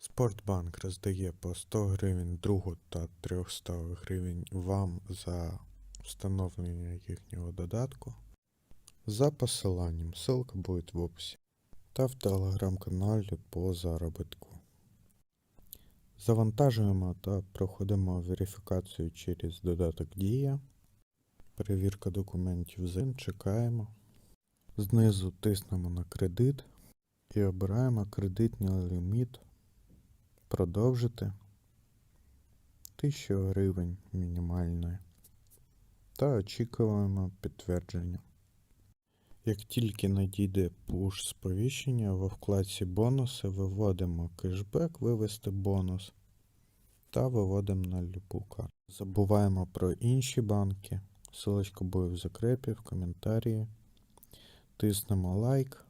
Спортбанк роздає по 100 гривень другу та 300 гривень вам за встановлення їхнього додатку. За посиланням, ссылка буде в описі. Та в телеграм-каналі по заробітку. Завантажуємо та проходимо верифікацію через додаток Дія. Перевірка документів ЗИН, чекаємо. Знизу тиснемо на кредит і обираємо кредитний ліміт продовжити 1000 гривень мінімальне та очікуємо підтвердження. Як тільки надійде пуш сповіщення, во вкладці бонуси виводимо кешбек, вивести бонус та виводимо на любу карту. Забуваємо про інші банки. Ссылочка буде в закрепі, в коментарі. Тиснемо лайк